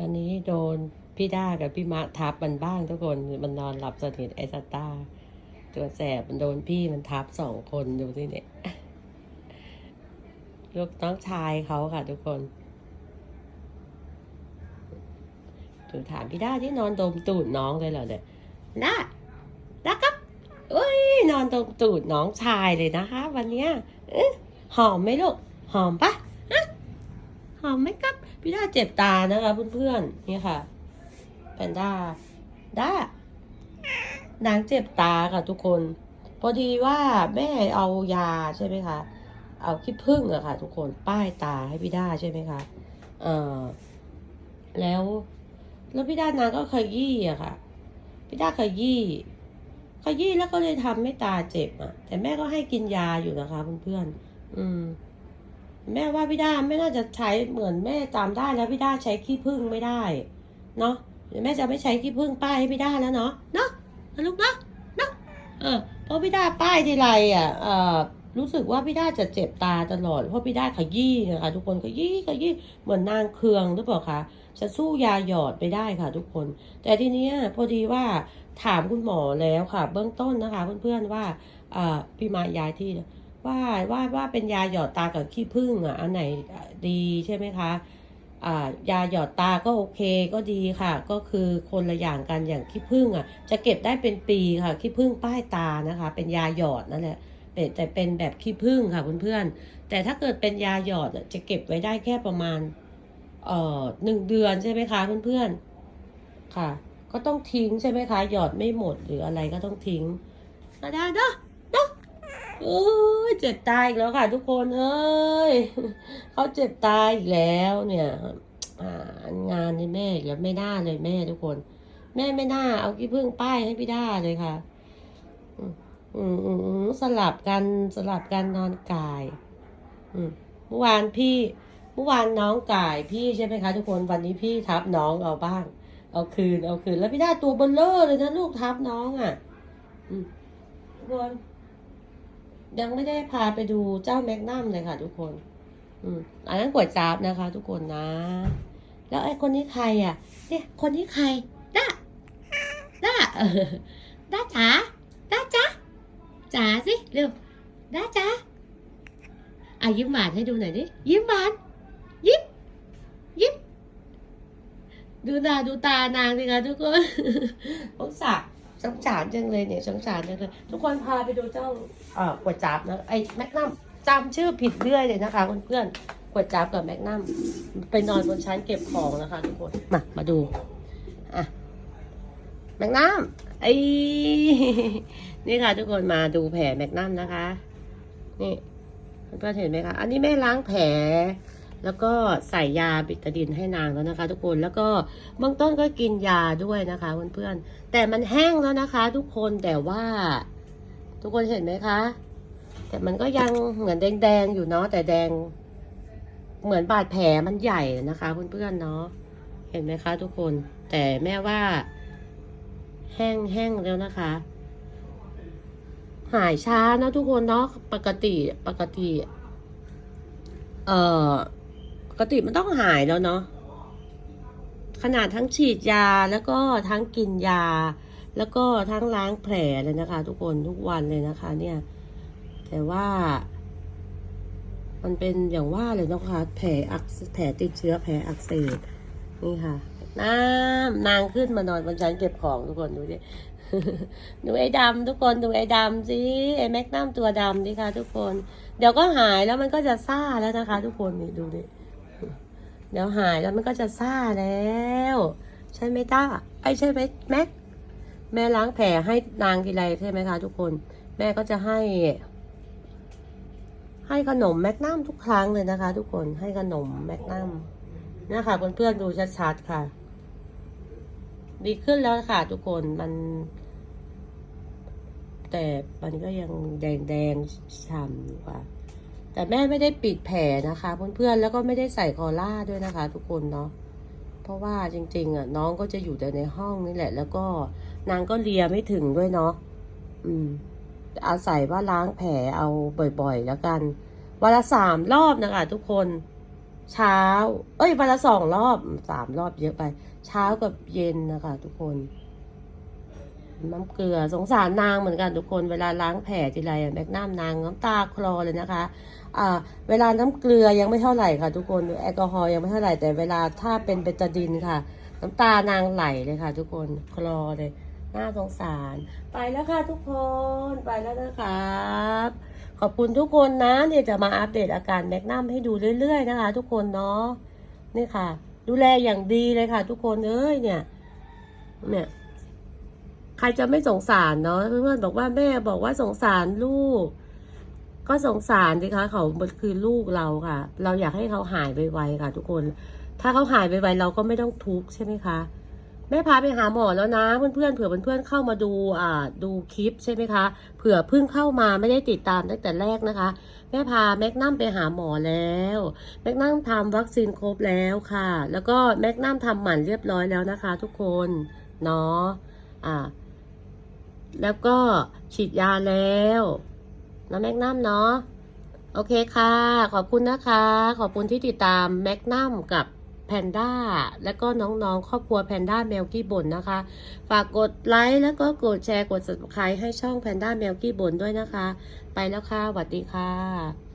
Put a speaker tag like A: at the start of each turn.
A: วันนี้โดนพี่ด้ากับพี่มะทับมันบ้างทุกคน มันนอนหลับสนิทไอ้สตาตัวแสบมันโดนพี่มันทับสองคนดูสิเนี่ยลูกน้องชายเขาค่ะทุกคนถูถามพี่ด้าที่นอนดมตูดน้องเลยเหรอเนี่ยด้าด้าครับเอ้ยนอนดมตูดน้องชายเลยนะคะ วันเนี้ยหอมไหมลูก หอมปะหอมไหมครับ พี่ด้าเจ็บตานะคะเพื่อนๆนี่ค่ะ แพนด้าด้านางเจ็บตาค่ะทุกคน พอดีว่าแม่เอายาใช่ไหมคะ เอาขี้ผึ้งอะค่ะ ทุกคนป้ายตาให้พี่ด้าใช่ไหมคะเออแล้วแล้วพี่ด้านางก็ขยี้อะค่ะ พี่ด้าขยี้ขยี้แล้วก็เลยทำให้ตาเจ็บอะแต่แม่ก็ให้กินยาอยู่นะคะเพื่อนๆอืม แม่ว่าพี่ด้าไม่น่าจะใช้เหมือนแม่จำได้แล้วพี่ด้าใช้ขี้ผึ้งไม่ได้เนาะเดี๋ยวแม่จะไม่ใช้ขี้ผึ้งป้ายให้พี่ด้าแล้วเนาะเนาะลูกเนาะเนาะเออเพราะพี่ด้าป้ายทีไรอะเออรู้สึกว่าพี่ด้าจะเจ็บตาตลอดเพราะพี่ด้าขยี้นะคะทุกคนขยี้ขยี้เหมือนนางเคืองหรือเปล่าคะจะสู้ยาหยอดไปได้ค่ะ ทุกคน แต่ทีนี้พอดีว่าถามคุณหมอแล้วค่ะ เบื้องต้นนะคะ เพื่อนๆว่าอ่าพี่มายายที่ ว่าว่าว่าเป็นยาหยอดตากับขี้ผึ้งอะอันไหนดีใช่ไหมคะอ่ายาหยอดตาก็โอเคก็ดีค่ะ ก็คือคนละอย่างกันอย่างขี้ผึ้งอะ จะเก็บได้เป็นปีค่ะขี้ผึ้งป้ายตานะคะ เป็นยาหยอดนั่นแหละแต่เป็นแบบขี้ผึ้งค่ะเพื่อนๆแต่ถ้าเกิดเป็นยาหยอดจะเก็บไว้ได้แค่ประมาณเอ่อหนึ่งเดือนใช่ไหมคะเพื่อนๆค่ะ ก็ต้องทิ้งใช่ไหมคะหยอดไม่หมดหรืออะไรก็ต้องทิ้งได้เนาะ โอ้ยเจ็บตายอีกแล้วค่ะ ทุกคนเอ้ยเขาเจ็บตายอีกแล้วเนี่ยอ่างานนี่แม่อีกแล้วไม่น่าเลยแม่ทุกคน แม่ไม่น่าเอาขี้ผึ้งป้ายให้พี่ด้าเลยค่ะอืมอืมอืมอืมสลับกันสลับกันนอนกาย อืมเมื่อวานพี่เมื่อวานน้องกายพี่ใช่ไหมคะทุกคนวันนี้พี่ทับน้องเอาบ้าง เอาคืนเอาคืน แล้วพี่ด้าตัวเบลเลอร์เลยนะลูกทับน้องอะ อืมทุกคน ยังไม่ได้พาไปดูเจ้าแมกนัมเลยค่ะทุกคน อืมอันนั้นก๋วยจั๊บนะคะ ทุกคนนะ แล้วไอ้คนนี้ใครอะ เนี่ย คนนี้ใครด้าด้าเออด้าจ๋าด้าจ๋าจ๋าสิเร็วด้าจ๋าอะยิ้มหวานให้ดูหน่อยดิ ยิ้มหวานยิ้มยิ้มดูหน้าดูตานางสิคะทุกคนสงสาร สงสารจังเลยเนี่ยสงสารจังเลยทุกคนพาไปดูเจ้าเอ่อก๋วยจั๊บนะไอ้แมกนัมจำชื่อผิดเรื่อยเลยนะคะเพื่อนๆกวยจั๊บกับแมกนัมไปนอนบนชั้นเก็บของนะคะทุกคนมามาดูอะแมกนัมไอ้นี่ค่ะ ทุกคนมาดูแผลแมกนัมนะคะ นี่เพื่อนเห็นไหมคะอันนี้แม่ล้างแผล แล้วก็ใส่ยาบิตาดินให้นางแล้วนะคะ ทุกคนแล้วก็เบื้องต้นก็กินยาด้วยนะคะเพื่อนๆแต่มันแห้งแล้วนะคะ ทุกคนแต่ว่า ทุกคนเห็นไหมคะ แต่มันก็ยังเหมือนแดงๆอยู่เนาะแต่แดง เหมือนบาดแผลมันใหญ่นะคะเพื่อนๆเนาะเห็นไหมคะ ทุกคนแต่แม่ว่า แห้งแห้งแล้วนะคะ หายช้านะทุกคนเนาะปกติปกติ เอ่อ กติมันต้องหายแล้วเนาะขนาดทั้งฉีดยาแล้วก็ทั้งกินยา แล้วก็ทั้งล้างแผลเลยนะคะ ทุกคนทุกวันเลยนะคะ เนี่ย แต่ว่า มันเป็นอย่างว่าเลยนะคะ แผลอักแผลติดเชื้อแผลอักเสบนี่ค่ะ น้ำนางขึ้นมานอนบนชั้นเก็บของทุกคนดูดิดูไอ้ดำทุกคนดูไอ้ดำสิไอ้แม็กนัมตัวดำดิค่ะ ทุกคน เดี๋ยวก็หายแล้วมันก็จะซ่าแล้วนะคะ ทุกคนนี่ดูดิ เดี๋ยวหายแล้วมันก็จะซ่าแล้ว ใช่ไหมต้าไอ้ใช่ไหมแม็กแม่ล้างแผลให้นางทีไรใช่ไหมคะทุกคน แม่ก็จะให้ ให้ขนมแมกนัมทุกครั้งเลยนะคะ ทุกคนให้ขนมแมกนัมนะคะเพื่อนๆดูชัดๆค่ะ ดีขึ้นแล้วค่ะ ทุกคนมัน แต่มันก็ยังแดงๆฉ่ำอยู่ค่ะ แต่แม่ไม่ได้ปิดแผลนะคะเพื่อนๆแล้วก็ไม่ได้ใส่คอล่าด้วยนะคะ ทุกคนเนาะเพราะว่าจริง ๆอะน้องก็จะอยู่แต่ในห้องนี่แหละ แล้วก็นางก็เลียไม่ถึงด้วยเนาะอืมอาศัยว่าล้างแผลเอาบ่อยๆแล้วกันวันละสามรอบนะคะ ทุกคนเช้า เอ้ยวันละสองรอบสามรอบเยอะไป เช้ากับเย็นนะคะ ทุกคน น้ำเกลือสงสารนางเหมือนกันทุกคนเวลาล้างแผลทีไรอะแมกน้ำนางน้ำตาคลอเลยนะคะอ่าเวลาน้ำเกลือยังไม่เท่าไหร่ค่ะ ทุกคนแอลกอฮอล์ยังไม่เท่าไหร่แต่เวลาถ้าเป็นเบตาดินค่ะ น้ำตานางไหลเลยค่ะ ทุกคนคลอเลยน่าสงสาร ไปแล้วค่ะทุกคนไปแล้วนะครับขอบคุณทุกคนนะเดี๋ยจะมาอัปเดตอาการแมกนัมให้ดูเรื่อยๆนะคะ ทุกคนเนาะนี่ค่ะ ดูแลอย่างดีเลยค่ะ ทุกคนเอ้ยเนี่ย เนี่ย ใครจะไม่สงสารเนาะเพื่อนๆบอกว่าแม่บอกว่าสงสารลูก ก็สงสารสิคะเขาคือลูกเราค่ะ เราอยากให้เขาหายไวๆค่ะ ทุกคน ถ้าเขาหายไวๆเราก็ไม่ต้องทุกข์ใช่ไหมคะแม่พาไปหาหมอแล้วนะเพื่อนๆเผื่อเพื่อนๆเข้ามาดูอ่าดูคลิปใช่ไหมคะเผื่อเพิ่งเข้ามาไม่ได้ติดตามตั้งแต่แรกนะคะ แม่พาแมกนัมไปหาหมอแล้วแมกนัมทำวัคซีนครบแล้วค่ะ แล้วก็แมกนัมทำหมันเรียบร้อยแล้วนะคะ ทุกคนเนาะอ่า แล้วก็ฉีดยาแล้วนะแมกนัมเนาะโอเคค่ะ ขอบคุณนะคะ ขอบคุณที่ติดตามแมกนัมกับแพนด้าและก็น้องๆ ครอบครัวแพนด้าแมวกี้บ่นนะคะ ฝากกดไลค์แล้วก็กดแชร์กด subscribe ให้ช่องแพนด้าแมวกี้บ่นด้วยนะคะ ไปแล้วค่ะสวัสดีค่ะ